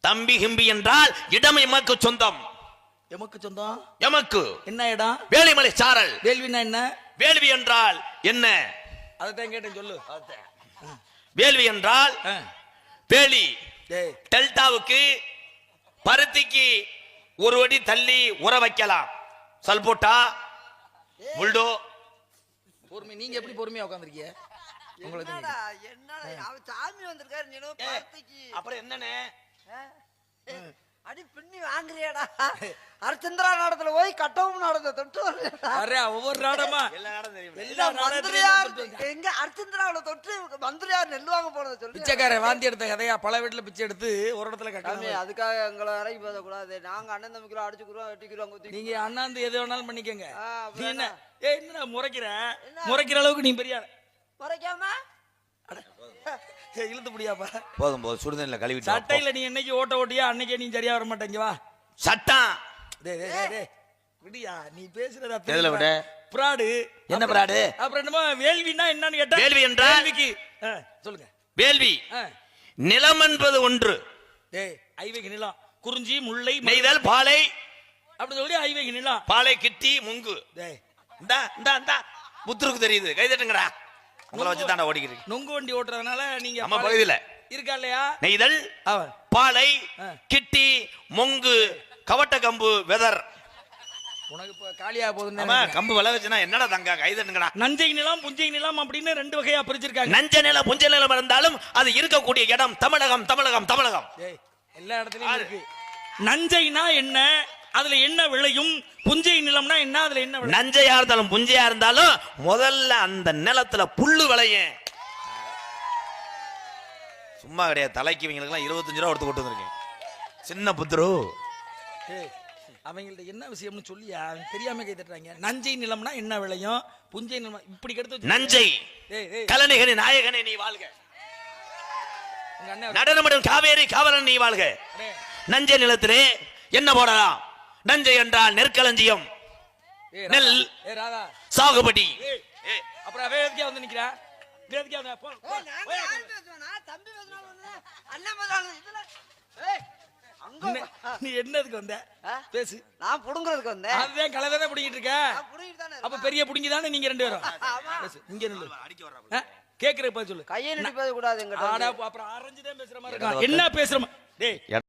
தம்பி கிம்பி என்றால் இடம் எமக்கு சொந்தம். எமக்கு சொந்தம்? எமக்கு. என்ன இடம்? வேலிமலை சாரல். வேள்வினா என்ன? வேள்வி என்றால் என்ன? அதைத்தான் கேட்டேன் சொல்லு. வேள்வி என்றால். வேலி. டெல்டாவுக்கு பருத்திக்கு ஒரு அடி தள்ளி உர வைக்கலாம். சல்போட்டா முல்டோ. பொறுமை. நீங்க எப்படி பொறுமையா உட்காந்துருக்கீங்க உங்களுக்கு என்னடா அவன் சாமி வந்திருக்காரு நீனோ ஏ, பார்த்திக்கு. அப்புறம் என்னண்ணே? அடி பின்னி வாங்குறியாடா. அர்ச்சந்திரா நாடத்துல போய் கட்டவும் நாடத்தை தொட்டு வர்றியாடா அரே ஒவ்வொரு நாடமா எல்லா மந்திரியார் எங்க அர்ச்சந்திராவில தொட்டு மந்திரியார் நெல் வாங்க போனதை சொல்லி பிச்சைக்காரன் வாந்தி எடுத்த கதையா? பல வீட்டுல பிச்சை எடுத்து ஒரு இடத்துல கட்டாம அதுக்காக எங்களை இறங்கி பேசக்கூடாது நாங்க அண்ணன் தம்பிக்கிறோம் அடிச்சுக்கிறோம் வெட்டிக்கிறோம் நீங்க அண்ணாந்து எது வேணாலும் பண்ணிக்கங்க. என்ன? என்ன? ஏ என்ன முறைக்கிற? முறைக்கிற அளவுக்கு நீ பெரிய ஏய், இழுத்து முடியாப்பா போதும் போதும் சுடுதண்ணில் கழுவிட்டு சட்டையில நீ என்னைக்கு ஓட்ட ஓட்டியா அன்னைக்கே நீ சரியா வர மாட்டேங்க வா. சட்டம் டேய் டேய் டேய், டேய் விடியா நீ பேசுறதா எதுல விட? பிராடு. என்ன பிராடு? அப்புறம் என்னமோ வேள்வினா என்னன்னு கேட்டா வேள்வி என்றால்? வேள்விக்கு. ஆ, சொல்லுங்க. வேள்வி. ஆ. நிலம் என்பது ஒன்று. டேய் ஐவேகி நிலம். குறிஞ்சி முல்லை நெய்தல் பாலை. அப்படி சொல்லி ஐவேகி நிலம். பாலை கிட்டி முங்கு. டேய் இந்தா இந்தா இந்தா. புத்தருக்கு தெரியுது. கை தட்டுங்கடா. உங்களை வச்சு தாண்டா ஓடிக்கிறீங்க நொங்கு வண்டி ஓட்டுறதுனால நீங்க நம்ம பகுதியில இருக்கா இல்லையா? நெய்தல் பாலை. கிட்டி மொங்கு கவட்ட கம்பு வெதர். உனக்கு இப்ப காலியா போகுதுன்னு. கம்பு விளை வச்சுனா என்னடா தங்க கை தட்டுங்கடா நஞ்சை நிலம் புஞ்சை நிலம் அப்படின்னு ரெண்டு வகையா பிரிச்சிருக்காங்க. நஞ்ச நில புஞ்ச நிலம் இருந்தாலும் அது இருக்கக்கூடிய இடம். தமிழகம் தமிழகம் தமிழகம். எல்லா இடத்துலயும் இருக்கு. நஞ்சைனா என்ன? அதுல என்ன விளையும்? புஞ்சை நிலம்னா என்ன? அதுல என்ன நஞ்சையா இருந்தாலும் புஞ்சையா இருந்தாலும் முதல்ல அந்த நிலத்துல புல்லு விளையும். சும்மா கிடையாது. தலைக்கு இவங்களுக்குலாம் இருபத்தஞ்சு ரூபா கொடுத்து கொண்டு வந்திருக்கேன். சின்ன புத்துரு. அவங்கள்ட்ட என்ன விஷயம்னு சொல்லியா அவங்க தெரியாம கை தட்டுறாங்க. நஞ்சை நிலம்னா என்ன விளையும்? புஞ்சை நிலம் இப்படி கெடுத்து நஞ்சை. கலநிகனி நாயகனே நீ வாழ்க. நடனமிடும் காவேரி காவலன் நீ வாழ்க. நஞ்சை நிலத்திலே என்ன போடலாம்? நஞ்சை என்றால் நெற்களஞ்சியம். நெல். சாகுபடி. அப்புறம் அவ எதுக்கே வந்து நிக்கிறா? இவ எதுக்கே வந்து போ, போ, ஏய், நாங்க போய் யார் பேசுவேனா? தம்பி பேசுனாலும் வந்து, அண்ணன் பேசுனாலும் இதுல ஏய், அங்க என்ன- வா. நீ என்னதுக்கு வந்த? பேசு. நான் புடுங்குறதுக்கு வந்தேன். அதுதான் கலவை தான் பிடிக்கிட்டு இருக்க நான் புடுங்கிட்டு தானே அப்ப இருக்கேன். பெரிய புடிங்கி தானே நீங்க ரெண்டு பேரும். பேசு இங்க நில்லு. கேக்குற பதில் சொல்லு. கையை வந்து. அப்புறம் அரைஞ்சுதான் பேசுற மாதிரி இருக்கான் என்ன பேசுற